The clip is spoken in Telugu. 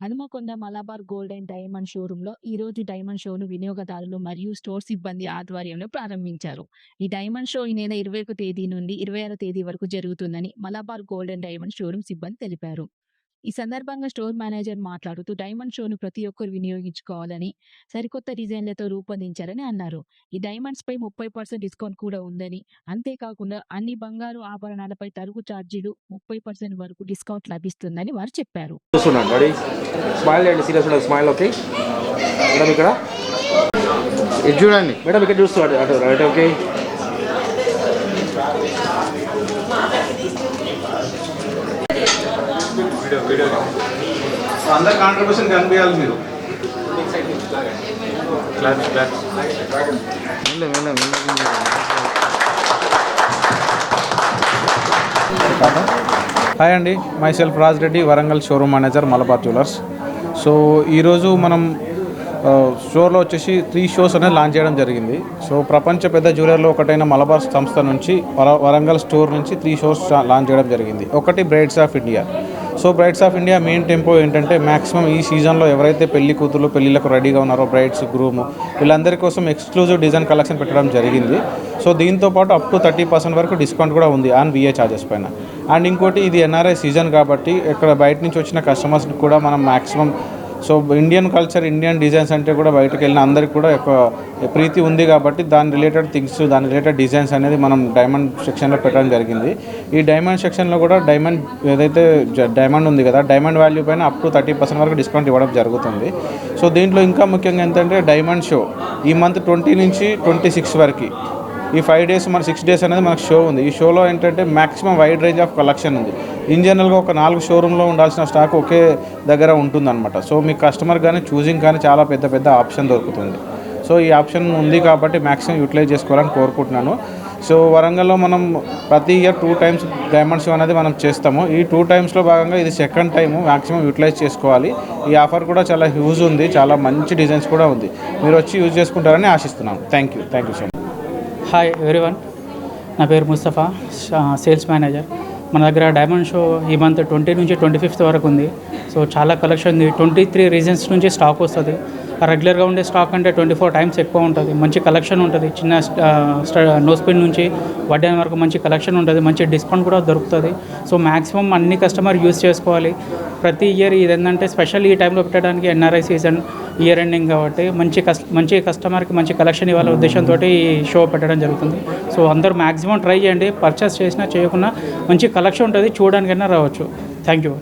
Hanumakonda Malabar gold and diamond షోరూంలో ఈ రోజు డైమండ్ షోను వినియోగదారులు మరియు స్టోర్ సిబ్బంది ఆధ్వర్యంలో ప్రారంభించారు. ఈ డైమండ్ షో ఈ నెల ఇరవై ఒక తేదీ నుండి ఇరవై తేదీ వరకు జరుగుతుందని Malabar gold and diamond showroom సిబ్బంది తెలిపారు. ఈ సందర్భంగా స్టోర్ మేనేజర్ మాట్లాడుతూ డైమండ్ షోను ప్రతి ఒక్కరు వినియోగించుకోవాలని సరికొత్త డిజైన్లతో రూపొందించారని అన్నారు. ఈ డైమండ్స్ పై ముప్పై పర్సెంట్ డిస్కౌంట్ కూడా ఉందని అంతేకాకుండా అన్ని బంగారు ఆభరణాలపై తరుగు ఛార్జీలు ముప్పై పర్సెంట్ వరకు డిస్కౌంట్ లభిస్తుందని వారు చెప్పారు. ఇక్కడ? చూడండి. మేడం ఇక్కడ రైట్ ఓకే? అందరు కాంట్రిబ్యూషన్ కనిపించాలి మీరు. హాయ్ అండి myself Raj Reddy Warangal showroom manager Malabar jewellers so ఈరోజు మనం స్టోర్లో వచ్చేసి త్రీ షోస్ అనేది లాంచ్ చేయడం జరిగింది. సో ప్రపంచ పెద్ద జ్యువెలర్లో ఒకటైన మలబార్ సంస్థ నుంచి వర వరంగల్ స్టోర్ నుంచి త్రీ షోస్ లాంచ్ చేయడం జరిగింది. ఒకటి brides of India so brides of India main tempo ఏంటంటే మాక్సిమం ఈ సీజన్లో ఎవరైతే పెళ్ళి కూతురు పెళ్ళిళ్ళకు రెడీగా ఉన్నారో బ్రైడ్స్ గ్రూమ్ వీళ్ళందరి కోసం ఎక్స్క్లూజివ్ డిజైన్ కలెక్షన్ పెట్టడం జరిగింది. సో దీంతో పాటు అప్ టు థర్టీ పర్సెంట్ వరకు డిస్కౌంట్ కూడా ఉంది ఆన్ విఏ ఛార్జెస్ పైన. అండ్ ఇంకోటి ఇది ఎన్ఆర్ఐ సీజన్ కాబట్టి ఇక్కడ బయట నుంచి వచ్చిన కస్టమర్స్కి కూడా మనం maximum so Indian culture Indian designs అంటే కూడా బయటకు వెళ్ళిన అందరికి కూడా ఒక ప్రీతి ఉంది కాబట్టి దాని రిలేటెడ్ థింగ్స్ దాని రిలేటెడ్ డిజైన్స్ అనేది మనం డైమండ్ సెక్షన్లో పెట్టడం జరిగింది. ఈ డైమండ్ సెక్షన్లో కూడా డైమండ్ ఏదైతే డైమండ్ ఉంది కదా డైమండ్ వాల్యూ పైన అప్ టు థర్టీ పర్సెంట్ వరకు డిస్కౌంట్ ఇవ్వడం జరుగుతుంది. సో దీంట్లో ఇంకా ముఖ్యంగా ఏంటంటే డైమండ్ షో ఈ మంత్ ట్వంటీ నుంచి ట్వంటీ సిక్స్ వరకు ఈ ఫైవ్ డేస్ మన సిక్స్ డేస్ అనేది మనకు షో ఉంది. ఈ షోలో ఏంటంటే maximum wide range of collection ఉంది. ఇన్ జనరల్గా ఒక నాలుగు షోరూంలో ఉండాల్సిన స్టాక్ ఒకే దగ్గర ఉంటుందన్నమాట. సో మీ కస్టమర్ కానీ చూసింగ్ కానీ చాలా పెద్ద పెద్ద ఆప్షన్ దొరుకుతుంది. సో ఈ ఆప్షన్ ఉంది కాబట్టి మ్యాక్సిమం యూటిలైజ్ చేసుకోవాలని కోరుకుంటున్నాను. సో వరంగల్లో మనం ప్రతి year two times diamond show అనేది మనం చేస్తాము. ఈ టూ టైమ్స్లో భాగంగా ఇది సెకండ్ టైం మ్యాక్సిమం యూటిలైజ్ చేసుకోవాలి. ఈ ఆఫర్ కూడా చాలా హ్యూజ్ ఉంది. చాలా మంచి డిజైన్స్ కూడా ఉంది. మీరు వచ్చి యూజ్ చేసుకుంటారని ఆశిస్తున్నాను. Thank you thank you so much hi everyone నా పేరు ముస్తఫా సేల్స్ మేనేజర్ మన దగ్గర డైమండ్ షో ఈ మంత్ ట్వంటీ నుంచి ట్వంటీ ఫిఫ్త్ వరకు ఉంది. సో చాలా కలెక్షన్ ఉంది. ట్వంటీ త్రీ రీజన్స్ నుంచి స్టాక్ వస్తుంది. రెగ్యులర్గా ఉండే స్టాక్ అంటే ట్వంటీ ఫోర్ టైమ్స్ ఎక్కువ ఉంటుంది. మంచి కలెక్షన్ ఉంటుంది. చిన్న నో స్పిన్ నుంచి వడ్డీ వరకు మంచి కలెక్షన్ ఉంటుంది. మంచి డిస్కౌంట్ కూడా దొరుకుతుంది. సో మ్యాక్సిమం అన్ని కస్టమర్ యూజ్ చేసుకోవాలి. ప్రతి ఇయర్ ఇది ఏంటంటే స్పెషల్ ఈ టైంలో పెట్టడానికి ఎన్ఆర్ఐ సీజన్ ఇయర్ ఎండింగ్ కాబట్టి మంచి కస్ మంచి కస్టమర్కి మంచి కలెక్షన్ ఇవ్వాల ఉద్దేశంతో ఈ షో పెట్టడం జరుగుతుంది. సో అందరూ మ్యాక్సిమం ట్రై చేయండి. పర్చేస్ చేసినా చేయకుండా మంచి కలెక్షన్ ఉంటుంది. చూడడానికైనా రావచ్చు. Thank you